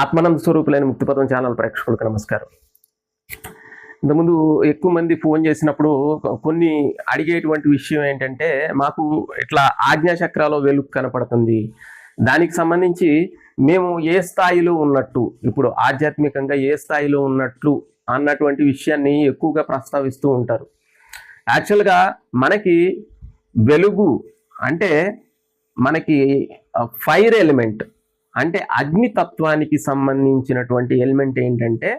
ఆత్మానంద స్వరూపులైన ముక్తిపదం channel ప్రేక్షకులకు నమస్కారం. ఇంతకుముందు ఎక్కువ మంది ఫోన్ చేసినప్పుడు కొన్ని అడిగేటువంటి విషయం ఏంటంటే మాకు ఇట్లా ఆజ్ఞాచక్రాలో వెలుగు కనపడుతుంది. దానికి సంబంధించి మేము ఏ స్థాయిలో ఉన్నట్టు ఇప్పుడు ఆధ్యాత్మికంగా ఏ స్థాయిలో ఉన్నట్లు అన్నటువంటి విషయాన్ని ఎక్కువగా ప్రస్తావిస్తూ ఉంటారు. యాక్చువల్గా మనకి వెలుగు అంటే మనకి ఫైర్ ఎలిమెంట్ అంటే అగ్నితత్వానికి సంబంధించినటువంటి ఎలిమెంట్ ఏంటంటే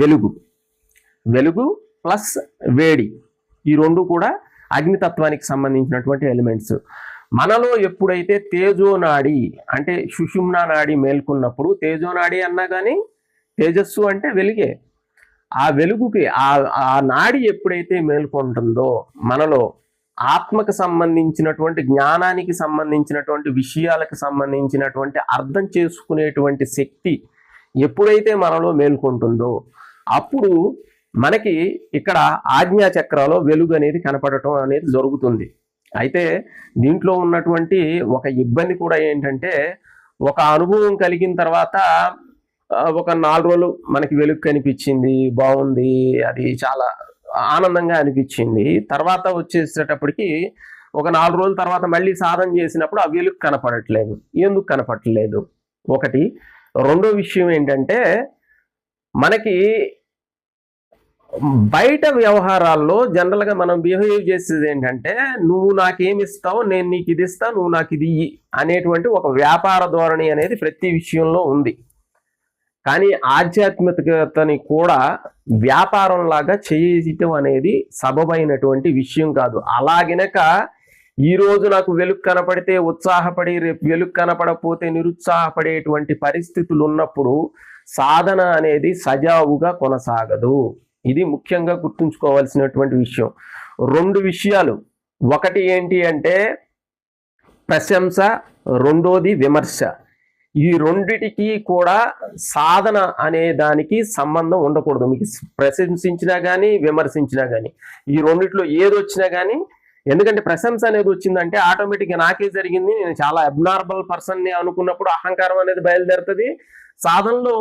వెలుగు. వెలుగు ప్లస్ వేడి. ఈ రెండు కూడా అగ్నితత్వానికి సంబంధించినటువంటి ఎలిమెంట్స్. మనలో ఎప్పుడైతే తేజోనాడి అంటే సుషుమ్నా నాడి మేల్కొన్నప్పుడు తేజోనాడి అన్నా కానీ తేజస్సు అంటే వెలుగే. ఆ వెలుగుకి ఆ ఆ నాడి ఎప్పుడైతే మేల్కొంటుందో మనలో ఆత్మకు సంబంధించినటువంటి జ్ఞానానికి సంబంధించినటువంటి విషయాలకు సంబంధించినటువంటి అర్థం చేసుకునేటువంటి శక్తి ఎప్పుడైతే మనలో మేల్కొంటుందో అప్పుడు మనకి ఇక్కడ ఆజ్ఞా చక్రాలో వెలుగు అనేది కనపడటం అనేది జరుగుతుంది. అయితే దీంట్లో ఉన్నటువంటి ఒక ఇబ్బంది కూడా ఏంటంటే ఒక అనుభవం కలిగిన తర్వాత ఒక నాలుగు రోజులు మనకి వెలుగు కనిపించింది బాగుంది అది చాలా ఆనందంగా అనిపించింది. తర్వాత వచ్చేసేటప్పటికి ఒక నాలుగు రోజుల తర్వాత మళ్ళీ సాధన చేసినప్పుడు ఆ వెలుగు కనపడట్లేదు? ఎందుకు కనపడట్లేదు? ఒకటి. రెండో విషయం ఏంటంటే మనకి బయట వ్యవహారాల్లో జనరల్గా మనం బిహేవ్ చేసేది ఏంటంటే నువ్వు నాకేమి ఇస్తావు నేను నీకు ఇది ఇస్తా నువ్వు నాకు ఇది ఇయ్యి అనేటువంటి ఒక వ్యాపార ధోరణి అనేది ప్రతి విషయంలో ఉంది. కానీ ఆధ్యాత్మికతని కూడా వ్యాపారం లాగా చేయటం అనేది సబబైనటువంటి విషయం కాదు. అలాగినక ఈ రోజు నాకు వెలుగు కనపడితే ఉత్సాహపడి రేపు వెలుగు కనపడకపోతే నిరుత్సాహపడేటువంటి పరిస్థితులు ఉన్నప్పుడు సాధన అనేది సజావుగా కొనసాగదు. ఇది ముఖ్యంగా గుర్తుంచుకోవాల్సినటువంటి విషయం. రెండు విషయాలు. ఒకటి ఏంటి అంటే ప్రశంస రెండోది విమర్శ. ఈ రెండిటికి కూడా సాధన అనే దానికి సంబంధం ఉండకూడదు. మీకు ప్రశంసించినా కానీ విమర్శించినా కానీ ఈ రెండిట్లో ఏది వచ్చినా కానీ ఎందుకంటే ప్రశంస అనేది వచ్చిందంటే ఆటోమేటిక్గా నాకే జరిగింది. నేను చాలా అబ్నార్మల్ పర్సన్ని అనుకున్నప్పుడు అహంకారం అనేది బయలుదేరుతుంది. సాధనలో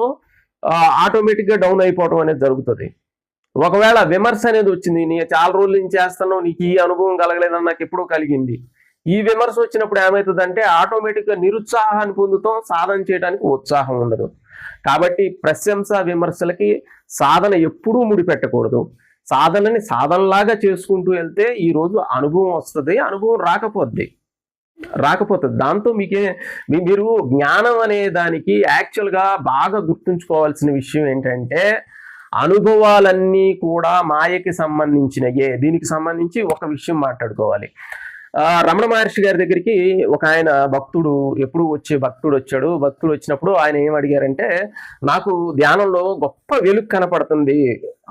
ఆటోమేటిక్గా డౌన్ అయిపోవడం అనేది జరుగుతుంది. ఒకవేళ విమర్శ అనేది వచ్చింది నేను చాలా రోజుల నుంచి చేస్తాను నీకు ఈ అనుభవం కలగలేదని నాకు ఎప్పుడూ కలిగింది. ఈ విమర్శ వచ్చినప్పుడు ఏమవుతుందంటే ఆటోమేటిక్గా నిరుత్సాహాన్ని పొందుతాం సాధన చేయడానికి ఉత్సాహం ఉండదు. కాబట్టి ప్రశంస విమర్శలకి సాధన ఎప్పుడూ ముడిపెట్టకూడదు. సాధనని సాధనలాగా చేసుకుంటూ వెళ్తే ఈ రోజు అనుభవం వస్తుంది అనుభవం రాకపోద్ది. రాకపోతుంది. దాంతో మీకే మీరు జ్ఞానం అనే దానికి యాక్చువల్గా బాగా గుర్తుంచుకోవాల్సిన విషయం ఏంటంటే అనుభవాలన్నీ కూడా మాయకి సంబంధించినయే. దీనికి సంబంధించి ఒక విషయం మాట్లాడుకోవాలి. రమణ మహర్షి గారి దగ్గరికి ఒక ఆయన భక్తుడు ఎప్పుడు వచ్చే భక్తుడు వచ్చాడు. భక్తుడు వచ్చినప్పుడు ఆయన ఏం అడిగారంటే నాకు ధ్యానంలో గొప్ప వెలుగు కనపడుతుంది.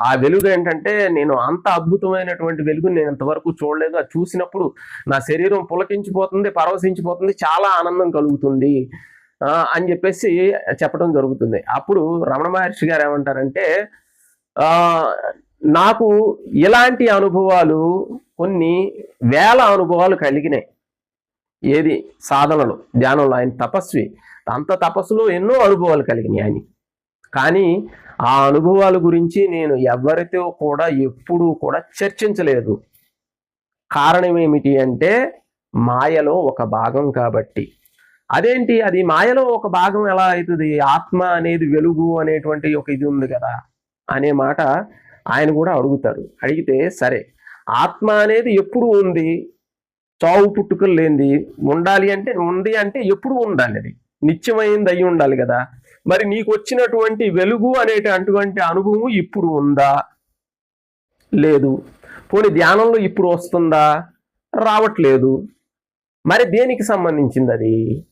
ఆ వెలుగు ఏంటంటే నేను అంత అద్భుతమైనటువంటి వెలుగు నేను ఇంతవరకు చూడలేదు. అది చూసినప్పుడు నా శరీరం పులకించిపోతుంది పరవశించిపోతుంది చాలా ఆనందం కలుగుతుంది అని చెప్పేసి చెప్పడం జరుగుతుంది. అప్పుడు రమణ మహర్షి గారు ఏమంటారంటే నాకు ఇలాంటి అనుభవాలు కొన్ని వేల అనుభవాలు కలిగినాయి. ఏది? సాధనలు. ధ్యానంలో ఆయన తపస్వి. అంత తపస్సులో ఎన్నో అనుభవాలు కలిగినాయి ఆయన కానీ ఆ అనుభవాల గురించి నేను ఎవరితో కూడా ఎప్పుడూ కూడా చర్చించలేదు. కారణం ఏమిటి అంటే మాయలో ఒక భాగం కాబట్టి. అదేంటి? అది మాయలో ఒక భాగం ఎలా అవుతుంది? ఆత్మ అనేది వెలుగు అనేటువంటి ఒక ఇది ఉంది కదా అనే మాట ఆయన కూడా అడుగుతారు అడిగితే సరే ఆత్మ అనేది ఎప్పుడు ఉంది? చావు పుట్టుకలు లేనిది. ఉండాలి అంటే ఉంది అంటే ఎప్పుడు ఉండాలి అది నిత్యమైంది అయి ఉండాలి కదా. మరి నీకు వచ్చినటువంటి వెలుగు అనేటటువంటి అనుభవం ఇప్పుడు ఉందా? లేదు. పోనీ ధ్యానంలో ఇప్పుడు వస్తుందా? రావట్లేదు. మరి దేనికి సంబంధించింది అది?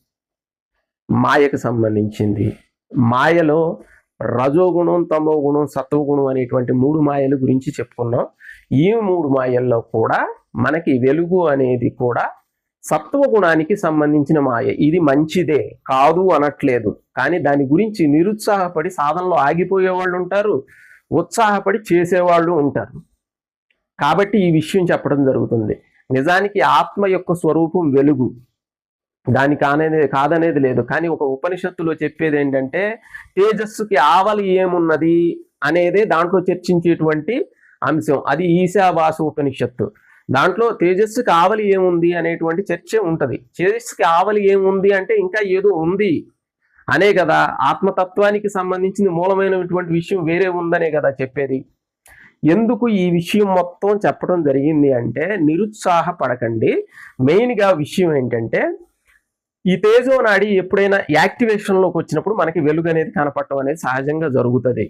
మాయకు సంబంధించింది. మాయలో రజోగుణం తమో గుణం సత్వగుణం అనేటువంటి మూడు మాయల గురించి చెప్పుకున్నాం. ఈ మూడు మాయల్లో కూడా మనకి వెలుగు అనేది కూడా సత్వగుణానికి సంబంధించిన మాయ. ఇది మంచిదే కాదు అనట్లేదు. కానీ దాని గురించి నిరుత్సాహపడి సాధనలో ఆగిపోయే వాళ్ళు ఉంటారు ఉత్సాహపడి చేసేవాళ్ళు ఉంటారు. కాబట్టి ఈ విషయం చెప్పడం జరుగుతుంది. నిజానికి ఆత్మ యొక్క స్వరూపం వెలుగు. దాని కానేది కాదనేది లేదు. కానీ ఒక ఉపనిషత్తులో చెప్పేది ఏంటంటే తేజస్సుకి ఆవలి ఏమున్నది అనేదే దాంట్లో చర్చించేటువంటి అంశం. అది ఈశావాస ఉపనిషత్తు. దాంట్లో తేజస్సుకి ఆవలి ఏముంది అనేటువంటి చర్చ ఉంటుంది. తేజస్సుకి ఆవలి ఏముంది అంటే ఇంకా ఏదో ఉంది అనే కదా. ఆత్మతత్వానికి సంబంధించిన మూలమైనటువంటి విషయం వేరే ఉందనే కదా చెప్పేది. ఎందుకు ఈ విషయం మొత్తం చెప్పడం జరిగింది అంటే నిరుత్సాహపడకండి. మెయిన్గా విషయం ఏంటంటే ఈ తేజో నాడి ఎప్పుడైనా యాక్టివేషన్లోకి వచ్చినప్పుడు మనకి వెలుగు అనేది కనపడటం అనేది సహజంగా జరుగుతుంది.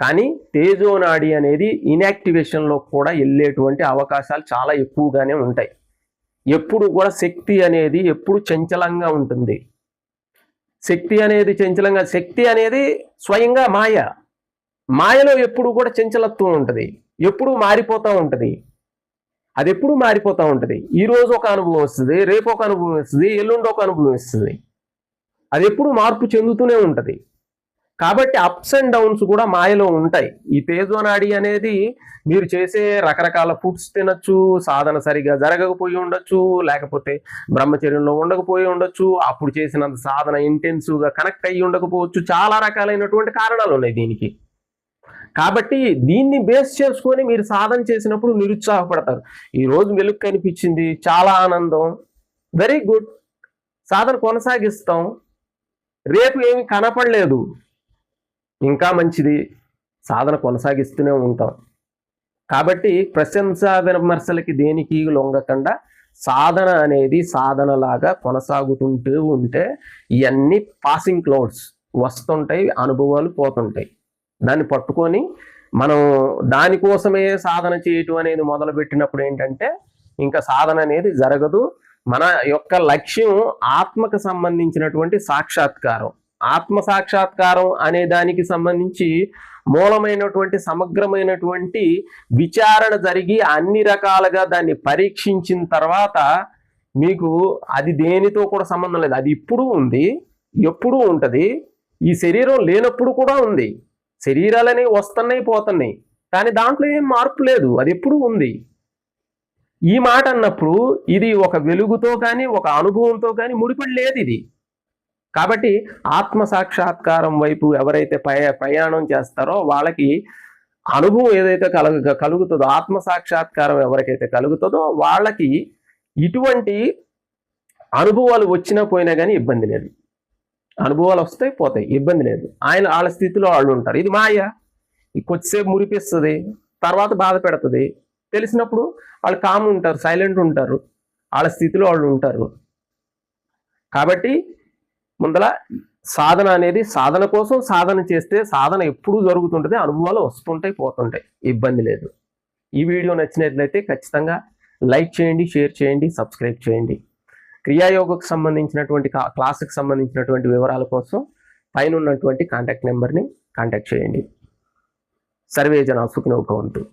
కానీ తేజో నాడి అనేది ఇన్యాక్టివేషన్లో కూడా వెళ్ళేటువంటి అవకాశాలు చాలా ఎక్కువగానే ఉంటాయి. ఎప్పుడు కూడా శక్తి అనేది ఎప్పుడు చంచలంగా ఉంటుంది. శక్తి అనేది చంచలంగా శక్తి అనేది స్వయంగా మాయ. మాయలో ఎప్పుడు కూడా చంచలత్వం ఉంటుంది. ఎప్పుడు మారిపోతూ ఉంటుంది. అది ఎప్పుడు మారిపోతూ ఉంటుంది. ఈ రోజు ఒక అనుభవం వస్తుంది రేపు ఒక అనుభవం వస్తుంది ఎల్లుండి ఒక అనుభవం వస్తుంది. అది ఎప్పుడు మార్పు చెందుతూనే ఉంటుంది. కాబట్టి అప్స్ అండ్ డౌన్స్ కూడా మాయలో ఉంటాయి. ఈ తేజోనాడి అనేది మీరు చేసే రకరకాల ఫుడ్స్ తినచ్చు సాధన సరిగా జరగకపోయి ఉండొచ్చు లేకపోతే బ్రహ్మచర్యంలో ఉండకపోయి ఉండొచ్చు అప్పుడు చేసినంత సాధన ఇంటెన్సివ్గా కనెక్ట్ అయ్యి ఉండకపోవచ్చు. చాలా రకాలైనటువంటి కారణాలు ఉన్నాయి దీనికి. కాబట్టి దీన్ని బేస్ చేసుకొని మీరు సాధన చేసినప్పుడు నిరుత్సాహపడతారు. ఈ రోజు వెలుగు కనిపించింది చాలా ఆనందం వెరీ గుడ్ సాధన కొనసాగిస్తాం. రేపు ఏమి కనపడలేదు. ఇంకా మంచిది సాధన కొనసాగిస్తూనే ఉంటాం. కాబట్టి ప్రశంసా విమర్శలకి దేనికి లొంగకుండా సాధన అనేది సాధనలాగా కొనసాగుతుంటూ ఉంటే ఇవన్నీ పాసింగ్ క్లౌడ్స్ వస్తుంటాయి అనుభవాలు పోతుంటాయి. దాన్ని పట్టుకొని మనం దానికోసమే సాధన చేయటం అనేది మొదలు పెట్టినప్పుడు ఏంటంటే ఇంకా సాధన అనేది జరగదు. మన యొక్క లక్ష్యం ఆత్మకు సంబంధించినటువంటి సాక్షాత్కారం. ఆత్మ సాక్షాత్కారం అనే దానికి సంబంధించి మూలమైనటువంటి సమగ్రమైనటువంటి విచారణ జరిగి అన్ని రకాలుగా దాన్ని పరీక్షించిన తర్వాత మీకు అది దేనితో కూడా సంబంధం లేదు. అది ఇప్పుడు ఉంది ఎప్పుడూ ఉంటుంది. ఈ శరీరం లేనప్పుడు కూడా ఉంది. శరీరాలు అనేవి వస్తున్నాయి పోతున్నాయి. కానీ దాంట్లో ఏం మార్పు లేదు. అది ఎప్పుడూ ఉంది. ఈ మాట అన్నప్పుడు ఇది ఒక వెలుగుతో కానీ ఒక అనుభవంతో కానీ ముడిపడి లేదు ఇది. కాబట్టి ఆత్మ సాక్షాత్కారం వైపు ఎవరైతే పయ ప్రయాణం చేస్తారో వాళ్ళకి అనుభవం ఏదైతే కలుగు కలుగుతుందో ఆత్మ సాక్షాత్కారం ఎవరికైతే కలుగుతుందో వాళ్ళకి ఇటువంటి అనుభవాలు వచ్చినా పోయినా కానీ ఇబ్బంది లేదు. అనుభవాలు వస్తాయి పోతాయి. ఇబ్బంది లేదు. ఆయన వాళ్ళ స్థితిలో వాళ్ళు ఉంటారు. ఇది మాయ. కొద్దిసేపు మురిపిస్తుంది తర్వాత బాధ పెడుతుంది. తెలిసినప్పుడు వాళ్ళు కామ్ ఉంటారు సైలెంట్ ఉంటారు. వాళ్ళ స్థితిలో వాళ్ళు ఉంటారు. కాబట్టి ముందల సాధన అనేది సాధన కోసం సాధన చేస్తే సాధన ఎప్పుడూ జరుగుతుంటుంది అనుభవాలు వస్తుంటాయి పోతుంటాయి. ఇబ్బంది లేదు. ఈ వీడియో నచ్చినట్లయితే ఖచ్చితంగా లైక్ చేయండి షేర్ చేయండి సబ్స్క్రైబ్ చేయండి. క్రియాయోగకు సంబంధించినటువంటి కా- క్లాసుకు సంబంధించినటువంటి వివరాల కోసం పైన ఉన్నటువంటి కాంటాక్ట్ నెంబర్ని కాంటాక్ట్ చేయండి. సర్వే జన సుఖినోభవంతు